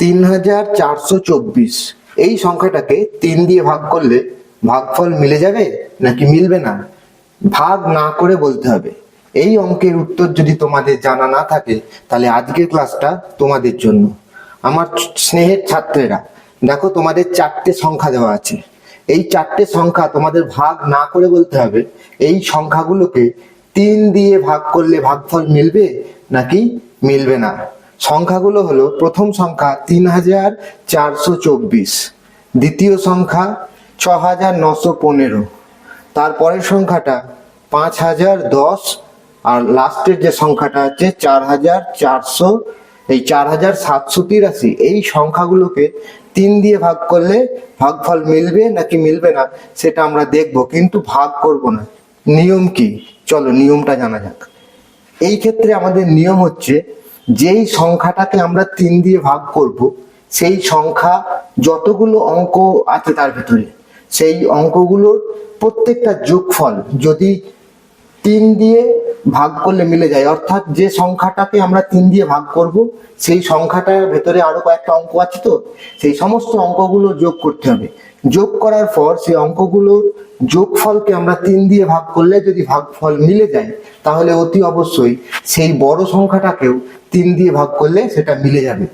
তিন হাজার চারশো চব্বিশ। এই সংখ্যাটাকে তিন দিয়ে ভাগ করলে ভাগফল মিলে যাবে নাকি মিলবে না? ভাগ না করে বলতে হবে। এই অঙ্কের উত্তর যদি তোমাদের জানা না থাকে, তাহলে আজকের ক্লাসটা তোমাদের জন্য। আমার স্নেহের ছাত্রেরা, দেখো তোমাদের চারটে সংখ্যা দেওয়া আছে। এই চারটে সংখ্যা তোমাদের ভাগ না করে বলতে হবে, এই সংখ্যাগুলোকে তিন দিয়ে ভাগ করলে ভাগফল মিলবে নাকি মিলবে না? সংখ্যাগুলো হলো প্রথম সংখ্যা তিন হাজার চারশো চব্বিশ, দ্বিতীয় সংখ্যা ছ হাজার নশো পনেরো, তারপরের সংখ্যাটা পাঁচ হাজার দশ আর লাস্টের যে সংখ্যাটা আছে চার হাজার চারশো, এই চার হাজার সাতশো তিরাশি, এই সংখ্যাগুলোকে তিন দিয়ে ভাগ করলে ভাগফল মিলবে নাকি মিলবে না সেটা আমরা দেখব, কিন্তু ভাগ করব না। নিয়ম কি? চলো নিয়মটা জানা যাক। এই ক্ষেত্রে আমাদের নিয়ম হচ্ছে যেই সংখ্যাটাকে আমরা তিন দিয়ে ভাগ করব, সেই সংখ্যা যতগুলো অঙ্ক আছে তার ভিতরে, সেই অঙ্কগুলোর প্রত্যেকটা যোগফল যদি তিন দিয়ে ভাগ করলে মিলে যায়, অর্থাৎ যে সংখ্যাটাকে আমরা তিন দিয়ে ভাগ করব, সেই সংখ্যাটার ভেতরে আরও কয়েকটা অঙ্ক আছে তো, সেই সমস্ত অঙ্কগুলো যোগ করতে হবে। যোগ করার পর সেই অঙ্কগুলোর যোগফলকে আমরা তিন দিয়ে ভাগ করলে যদি ভাগফল মিলে যায়, তাহলে অতি অবশ্যই সেই বড় সংখ্যাটাকেও তিন দিয়ে ভাগ করলে সেটা মিলে যাবে।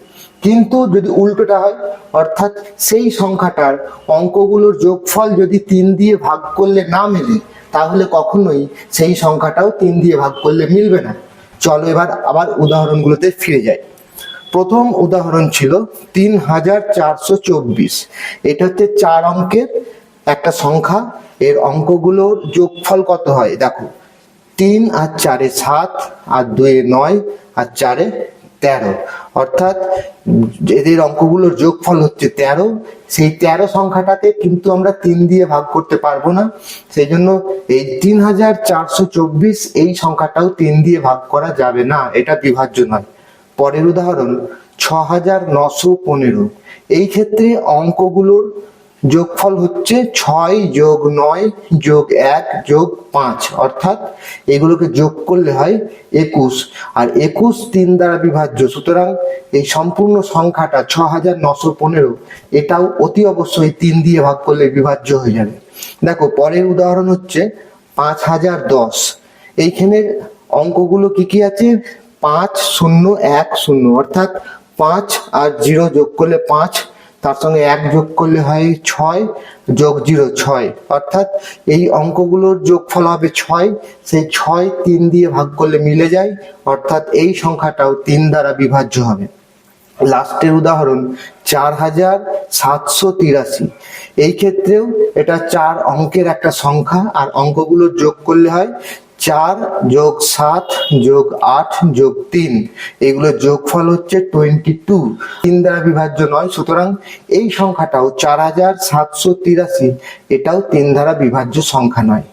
কিন্তু যদি উল্টোটা হয়, অর্থাৎ সেই সংখ্যাটার অঙ্কগুলোর যোগফল যদি তিন দিয়ে ভাগ করলে না মেলে, তাহলে কখনোই সেই সংখ্যাটাও তিন দিয়ে ভাগ করলে মিলবে না। চলো এবার আবার উদাহরণগুলোতে ফিরে যাই। প্রথম উদাহরণ ছিল তিন হাজার চারশো চব্বিশ। এটা হচ্ছে চার অঙ্কের একটা সংখ্যা, এর অঙ্কগুলোর যোগফল কত হয়? দেখো, তিন আর চারে সাত, আর দুয়ে নয়, আর চারে তেরো। অর্থাৎ এদের অঙ্কগুলোর যোগফল হচ্ছে তেরো। সেই তেরো সংখ্যাটাকে কিন্তু আমরা তিন দিয়ে ভাগ করতে পারব না। সেই জন্য এই তিন হাজার চারশো চব্বিশ এই সংখ্যাটাও তিন দিয়ে ভাগ করা যাবে না। এটা বিভাজ্য নয়। পরের উদাহরণ, ছ হাজার নশো পনেরো। এই ক্ষেত্রে অঙ্কগুলোর যোগফল হচ্ছে ছয় যোগ নয় যোগ এক যোগ পাঁচ। অর্থাৎ এগুলোকে যোগ করলে হয় একুশ। আর একুশ তিন দ্বারা বিভাজ্য। সুতরাং এই সম্পূর্ণ সংখ্যাটা ছ হাজার নশো পনেরো, এটাও অতি অবশ্যই তিন দিয়ে ভাগ করলে বিভাজ্য হয়ে যাবে। দেখো, পরের উদাহরণ হচ্ছে পাঁচ হাজার দশ। এইখানে অঙ্কগুলো কি কি আছে? পাঁচ শূন্য এক শূন্য। অর্থাৎ পাঁচ আর জিরো যোগ করলে পাঁচ তার সঙ্গে এক যোগ করলে হয় ছয় যোগ জিরো ছয়। অর্থাৎ এই অঙ্কগুলোর যোগফল হবে ছয়। সেই ছয় তিন দিয়ে ভাগ করলে মিলে যায়। অর্থাৎ এই সংখ্যাটাও তিন দ্বারা বিভাজ্য হবে। লাস্টের উদাহরণ, চার হাজার সাতশো তিরাশি। এই ক্ষেত্রেও এটা চার অঙ্কের একটা সংখ্যা, আর অঙ্কগুলো যোগ করলে হয় চার যোগ সাত যোগ আট যোগ তিন। এগুলো যোগফল হচ্ছে টোয়েন্টি টু তিন দ্বারা বিভাজ্য নয়, সুতরাং এই সংখ্যাটাও চার হাজার সাতশো তিরাশি। এটাও তিন দ্বারা বিভাজ্য সংখ্যা নয়।